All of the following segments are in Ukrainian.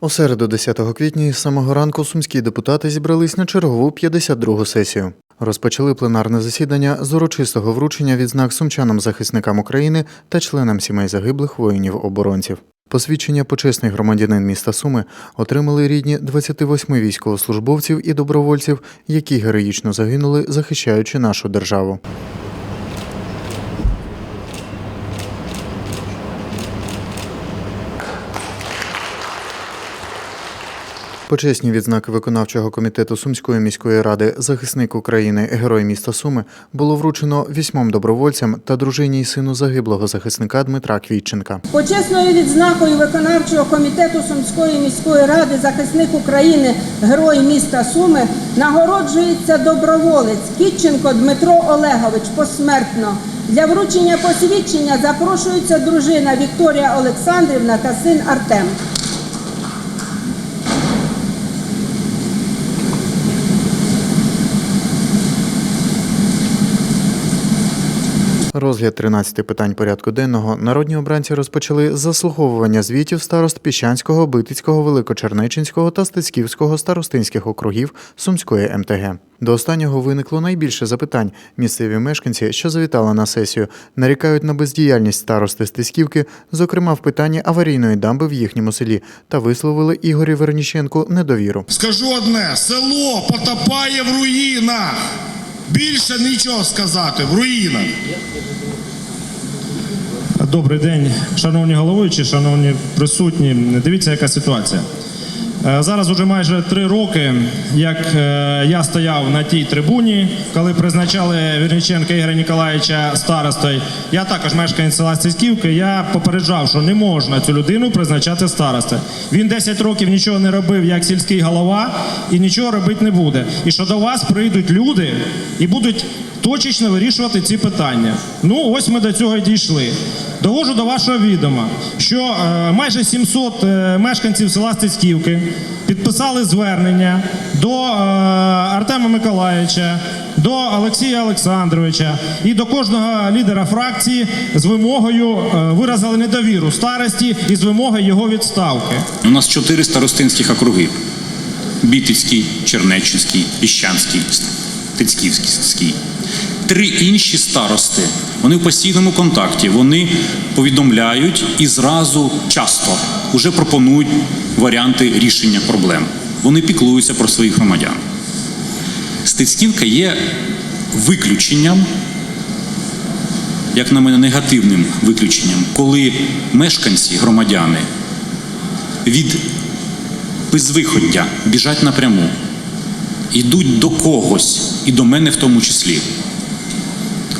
У середу, 10 квітня, із самого ранку сумські депутати зібрались на чергову 52-гу сесію. Розпочали пленарне засідання з урочистого вручення відзнак сумчанам-захисникам України та членам сімей загиблих воїнів-оборонців. Посвідчення почесний громадянин міста Суми отримали рідні 28 військовослужбовців і добровольців, які героїчно загинули, захищаючи нашу державу. Почесні відзнаки виконавчого комітету Сумської міської ради захисник України, герой міста Суми було вручено вісьмом добровольцям та дружині й сину загиблого захисника Дмитра Квітченка. Почесною відзнакою виконавчого комітету Сумської міської ради захисник України Герой міста Суми нагороджується доброволець Кітченко Дмитро Олегович посмертно. Для вручення посвідчення запрошується дружина Вікторія Олександрівна та син Артем. Розгляд 13 питань порядку денного народні обранці розпочали заслуховування звітів старост Піщанського, Битицького, Великочернеченського та Стецьківського старостинських округів Сумської МТГ. До останнього виникло найбільше запитань. Місцеві мешканці, що завітали на сесію, нарікають на бездіяльність старости Стецьківки, зокрема в питанні аварійної дамби в їхньому селі, та висловили Ігорі Верніченку недовіру. Скажу одне: село потопає в руїнах. Більше нічого сказати в руїнах. Добрий день, шановні головуючі, шановні присутні. Дивіться, яка ситуація. Е, Зараз уже майже три роки, як е, я стояв на тій трибуні, коли призначали Вірніченка Ігоря Ніколаєвича старостою. Я також мешканець села Стисківки. Я попереджав, що не можна цю людину призначати старостою. Він 10 років нічого не робив як сільський голова і нічого робити не буде. І що до вас прийдуть люди і будуть точечно вирішувати ці питання. Ну, ось ми до цього й дійшли. Довожу до вашого відома, що е, майже 700 е, мешканців села Стецьківки підписали звернення до е, Артема Миколаївича, до Олексія Олександровича і до кожного лідера фракції з вимогою виразили недовіру старості і з вимогою його відставки. У нас чотири старостинських округи: Бітицький, Чернеччинський, Піщанський, Тицьківський. Три інші старости. Вони в постійному контакті. Вони повідомляють і зразу часто вже пропонують варіанти рішення проблем. Вони піклуються про своїх громадян. Стецьківка є виключенням, як на мене, негативним виключенням, коли мешканці, громадяни від безвиходя біжать напряму, йдуть до когось, і до мене в тому числі.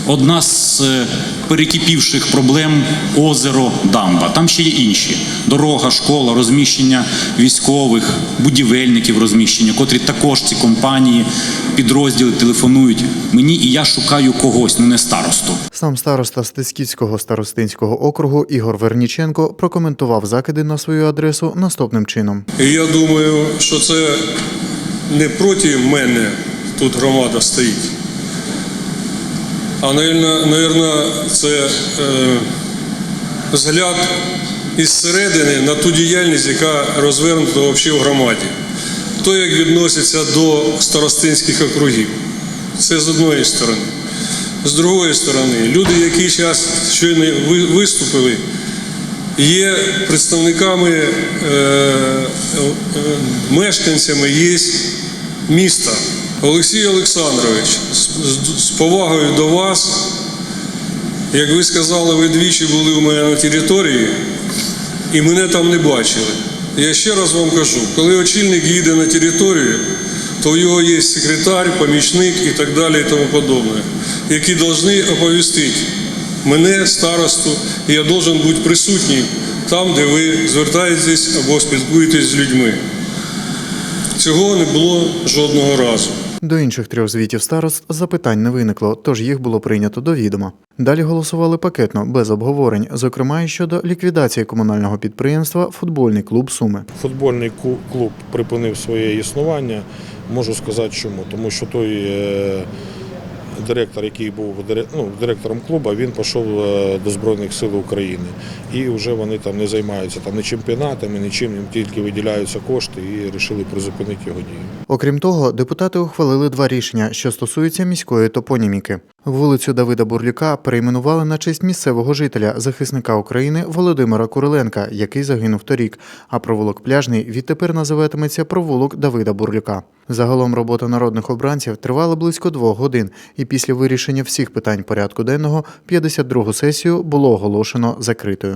Одна з е, перекипівших проблем озеро Дамба. Там ще є інші: дорога, школа, розміщення військових, будівельників розміщення, котрі також ці компанії, підрозділи телефонують мені, і я шукаю когось, ну не старосту. Сам староста Стецьківського старостинського округу Ігор Верніченко прокоментував закиди на свою адресу наступним чином. Я думаю, що це не проти мене тут громада стоїть. А, мабуть, це е, взгляд із середини на ту діяльність, яка розвернута взагалі в громаді. То, як відноситься до старостинських округів. Це з одної сторони. З другої сторони, люди, які зараз щойно виступили, є представниками, е, е, мешканцями є міста. Олексій Олександрович, з, повагою до вас, як ви сказали, ви двічі були у мене на території і мене там не бачили. Я ще раз вам кажу, коли очільник їде на територію, то в його є секретар, помічник і так далі, і тому подобне, які повинні оповістити мене, старосту, і я должен бути присутній там, де ви звертаєтесь або спілкуєтесь з людьми. Цього не було жодного разу. До інших трьох звітів старост запитань не виникло, тож їх було прийнято до відома. Далі голосували пакетно, без обговорень, зокрема і щодо ліквідації комунального підприємства Футбольний клуб Суми. Футбольний клуб припинив своє існування. Можу сказати чому. Тому що той е, директор, який був ну, директором клубу, він пішов е, до Збройних сил України. І вже вони там не займаються там ні чемпіонатами, нічим, їм тільки виділяються кошти і вирішили призупинити його дію. Окрім того, депутати ухвалили два рішення, що стосуються міської топоніміки. Вулицю Давида Бурлюка перейменували на честь місцевого жителя, захисника України Володимира Куриленка, який загинув торік. А провулок пляжний відтепер називатиметься провулок Давида Бурлюка. Загалом робота народних обранців тривала близько двох годин, і після вирішення всіх питань порядку денного 52-гу сесію було оголошено закритою.